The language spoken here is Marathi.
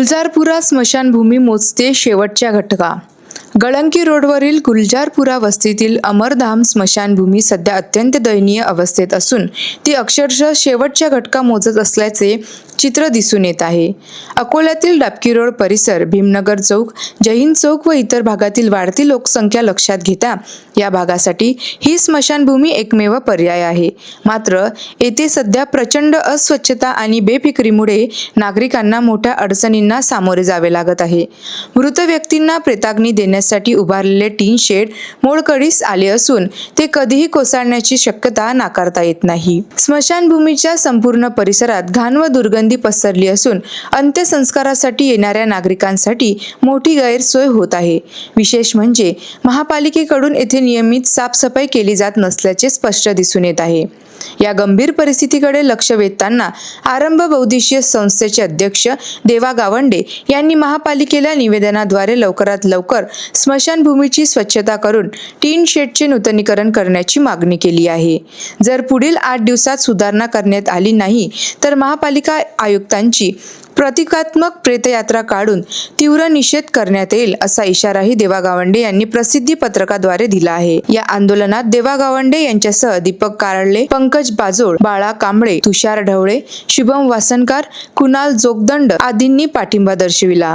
गुलजारपुरा स्मशानभूमी मोजते शेवटच्या घटका. गळंकी रोडवरील गुलजारपुरा वस्तीतील अमरधाम स्मशानभूमी सध्या अत्यंत दयनीय अवस्थेत असून ती अक्षरशः शेवटच्या घटका मोजत असल्याचे चित्र दिसून येत आहे. अकोल्यातील डाबकी रोड परिसर भीमनगर चौक जैन चौक व इतर भागातील वाढती लोकसंख्या लक्षात घेता या भागासाठी ही स्मशानभूमी एकमेव पर्याय आहे. मात्र येथे सध्या प्रचंड अस्वच्छता आणि बेफिक्रीमुळे नागरिकांना मोठ्या अडचणींना सामोरे जावे लागत आहे. मृत व्यक्तींना प्रेताग्नी देण्यासाठी उभारलेले टीन शेड मोडकळीस आले असून ते कधीही कोसळण्याची शक्यता नाकारता येत नाही. स्मशानभूमीच्या संपूर्ण परिसरात घाण व दुर्गंधी पसरली असून अंत्यसंस्कारासाठी येणाऱ्या नागरिकांसाठी मोठी गैरसोय होत आहे. विशेष म्हणजे महापालिकेकडून येथे नियमित साफसफाई केली जात नसल्याचे स्पष्ट दिसून येत आहे. या गंभीर परिस्थितीकडे लक्ष वेधताना आरंभ बौद्धिशीय संस्थेचे अध्यक्ष देवा गावंडे यांनी महापालिकेला निवेदनाद्वारे लवकरात लवकर स्मशानभूमीची स्वच्छता करून टीन शेडचे नूतनीकरण करण्याची मागणी केली आहे. जर पुढील आठ दिवसात सुधारणा करण्यात आली नाही तर महापालिका आयुक्तांची प्रतिकात्मक प्रेतयात्रा काढून तीव्र निषेध करण्यात येईल असा इशाराही देवा गावंडे यांनी प्रसिद्धी पत्रकाद्वारे दिला आहे. या आंदोलनात देवा गावंडे यांच्यासह दीपक कारळले पंकज बाजोळ बाळा कांबळे तुषार ढवळे शुभम वासनकार कुणाल जोगदंड आदींनी पाठिंबा दर्शविला.